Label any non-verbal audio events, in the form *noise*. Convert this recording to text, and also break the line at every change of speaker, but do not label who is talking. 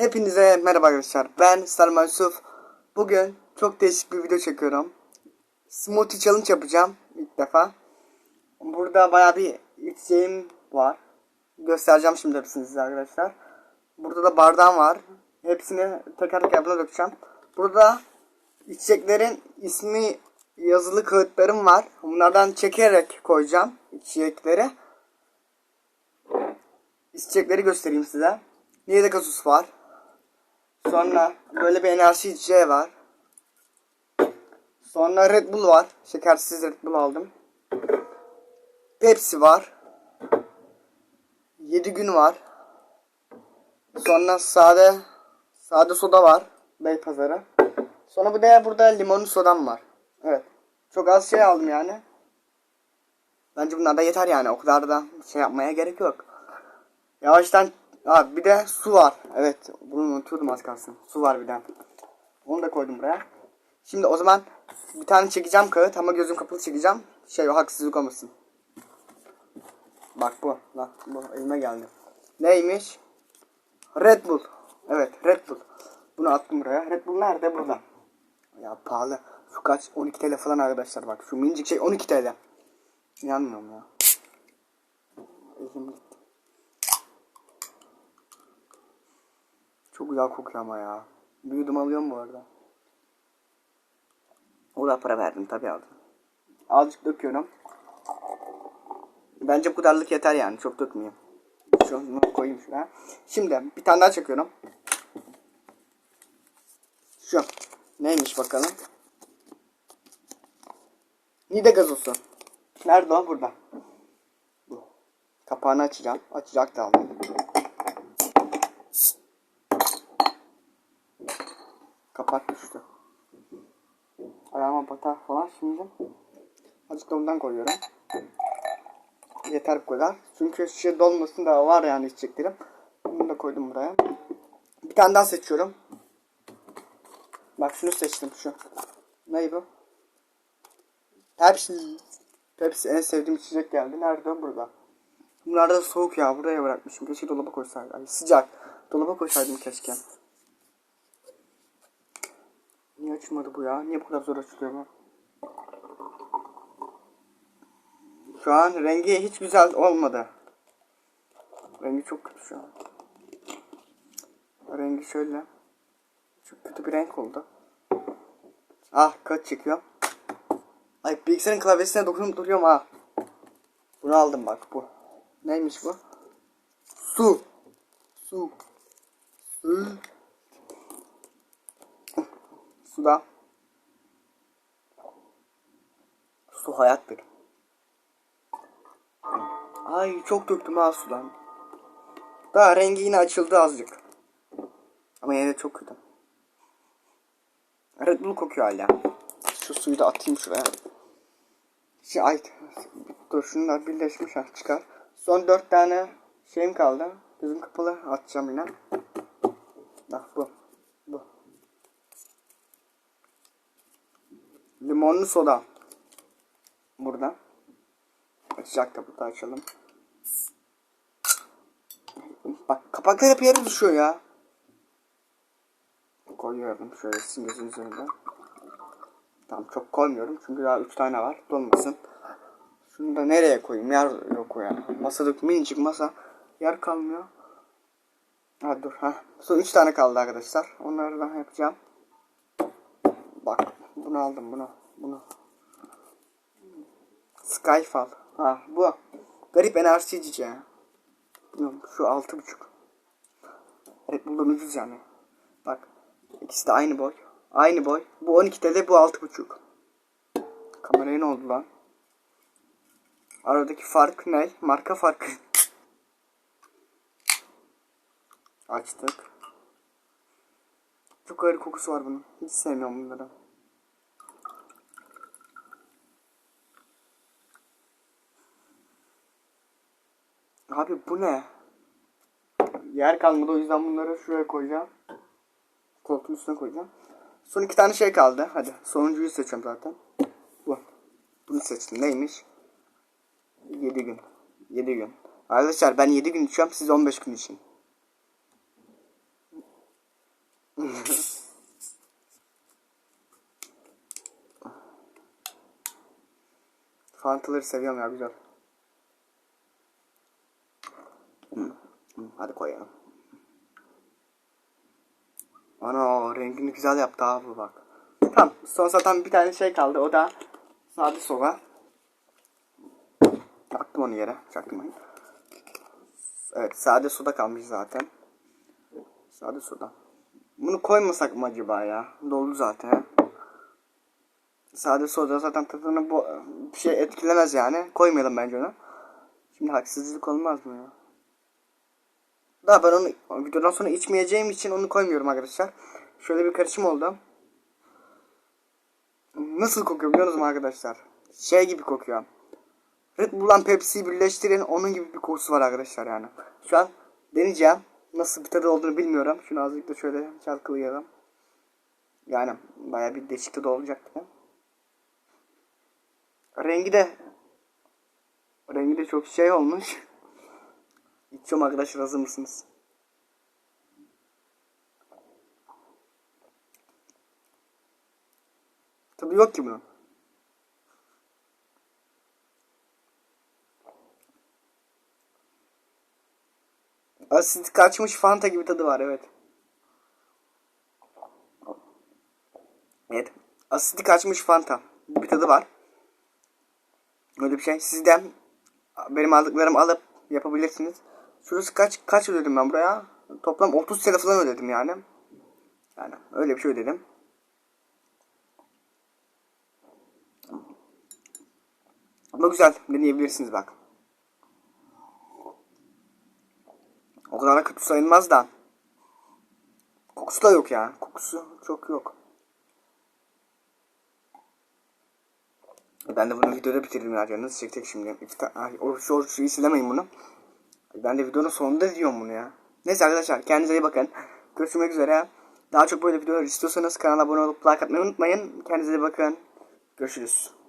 Hepinize merhaba arkadaşlar. Ben Salman Yusuf. Bugün çok değişik bir video çekiyorum. Smoothie challenge yapacağım ilk defa. Burada baya bir içeceğim var. Göstereceğim şimdi hepsini size arkadaşlar. Burada da bardağım var. Hepsini teker teker buna dökeceğim. Burada içeceklerin ismi yazılı kağıtlarım var. Bunlardan çekerek koyacağım içecekleri. İçecekleri göstereyim size. Niyede gazoz var. Sonra böyle bir enerji içeceği var. Sonra Red Bull var. Şekersiz Red Bull aldım. Pepsi var. 7 gün var. Sonra sade sade soda var. Beypazarı. Sonra bu da burada limonlu sodam var. Evet. Çok az şey aldım yani. Bence bunlar da yeter yani. O kadar da şey yapmaya gerek yok. Yavaştan Aa, bir de su var. Evet bunu unutuyordum az kalsın. Su var bir de. Onu da koydum buraya. Şimdi o zaman bir tane çekeceğim kağıt ama gözüm kapalı çekeceğim. Şey o haksızlık olmasın. Bak bu. Bak bu elime geldi. Neymiş? Red Bull. Evet Red Bull. Bunu attım buraya. Red Bull nerede? Burada. Ya pahalı. Şu kaç? 12 TL falan arkadaşlar bak. Şu minicik şey 12 TL. İnanmıyorum ya. Elim Çok güzel kokuyor ama ya. Bir yudum alıyorum bu arada. O da para verdim tabi aldım. Azıcık döküyorum. Bence bu kadarlık yeter yani. Çok dökmeyeyim. Şunu koyayım şuraya. Şimdi bir tane daha çekiyorum. Şu. Neymiş bakalım. Nide gazosu. Nerede o? Burada. Bu. Kapağını açacağım. Açacak da aldım. Kapak düştü. Ayağıma batar falan şimdi. Azıcık da ondan koyuyorum. Yeter bu kadar. Çünkü şişe dolmasın da var yani içeceklerim. Bunu da koydum buraya. Bir tane daha seçiyorum. Bak şunu seçtim şu. Ne bu? Pepsi. Pepsi en sevdiğim içecek geldi. Nerede? Burada. Bunlar da soğuk ya. Buraya bırakmışım. Keşke dolaba koysaydım. Ay, sıcak. Dolaba koysaydım keşke. Açmadı bu ya? Niye bu kadar zor açılıyor bu? Şu an rengi hiç güzel olmadı. Rengi çok kötü şu an. Rengi şöyle. Çok kötü bir renk oldu. Ah kaç çekiyor. Ay bilgisayarın klavyesine dokunup duruyorum ha. Bunu aldım bak bu. Neymiş bu? Su. Su. Su. Suda. Su hayattır. Ay çok döktüm ha sudan. Daha rengi yine açıldı azıcık. Ama yine de çok kötü. Red Bull kokuyor hala. Şu suyu da atayım şuraya. Şu, ay, dur şunlar birleşmiş ha çıkar. Son dört tane şeyim kaldı. Gözüm kapalı atacağım yine. Bu. Bu. Limonlu soda. Burada. Açacak burada açalım. Bak kapaklar hep yere düşüyor ya. Koyuyorum şöyle sizin gözünüz önünde. Tamam çok koymuyorum çünkü daha 3 tane var. Dolmasın. Şunu da nereye koyayım? Yer yok ya. Masada minicik masa. Yer kalmıyor. Ha dur ha. Son 3 tane kaldı arkadaşlar. Onları da yapacağım. Bak bunu aldım bunu. Bunu. Skyfall. Ha bu. Garip enerji içeceği. Bilmiyorum, Şu altı buçuk. Evet bundan ucuz yani. Bak. ikisi de aynı boy. Aynı boy. Bu 12 TL bu altı buçuk. Kameraya ne oldu lan? Aradaki fark ne? Marka farkı. Açtık. Çok ağır kokusu var bunun. Hiç sevmiyorum bunları. Abi bu ne? Yer kalmadı o yüzden bunları şuraya koyacağım. Koltuğun üstüne koyacağım. Son iki tane şey kaldı. Hadi sonuncuyu seçiyorum zaten. Bu. Bunu seçtim. Neymiş? 7 gün. 7 gün. Arkadaşlar ben 7 gün içiyorum. Siz 15 gün için. *laughs* Fantaları seviyorum ya güzel. Hadi koyalım. Ana rengini güzel yaptı abi bak. Tamam son zaten bir tane şey kaldı o da sade soda. Attım onu yere çaktırmayın. Evet sade soda kalmış zaten. Sade soda. Bunu koymasak mı acaba ya? Doldu zaten. Sade soda zaten tadını bu bir şey etkilemez yani. Koymayalım bence onu. Şimdi haksızlık olmaz mı ya? Daha ben onu videodan sonra içmeyeceğim için onu koymuyorum arkadaşlar. Şöyle bir karışım oldu. Nasıl kokuyor biliyor musunuz arkadaşlar? Şey gibi kokuyor. Red Bull'la Pepsi'yi birleştirin onun gibi bir kokusu var arkadaşlar yani. Şu an deneyeceğim. Nasıl bir tadı olduğunu bilmiyorum. Şunu azıcık da şöyle çalkalayalım. Yani baya bir değişik tadı olacaktı. Rengi de rengi de çok şey olmuş. *laughs* İçiyorum arkadaşlar hazır mısınız? Tabii yok ki bunun. Asit kaçmış Fanta gibi tadı var evet. Evet. Asidi kaçmış Fanta. Bir tadı var. Öyle bir şey. Sizden benim aldıklarımı alıp yapabilirsiniz. Şurası kaç kaç ödedim ben buraya? Toplam 30 TL falan ödedim yani. Yani öyle bir şey ödedim. Ama güzel. Deneyebilirsiniz bak. O kadar da kötü sayılmaz da. Kokusu da yok ya. Kokusu çok yok. Ben de bunu videoda bitirdim ya. Nasıl çekecek şimdi? İki ta- Ay, oruç oruç silemeyin bunu. Ben de videonun sonunda diyorum bunu ya. Neyse arkadaşlar kendinize iyi bakın. Görüşmek üzere. Daha çok böyle videolar istiyorsanız kanala abone olup like atmayı unutmayın. Kendinize iyi bakın. Görüşürüz.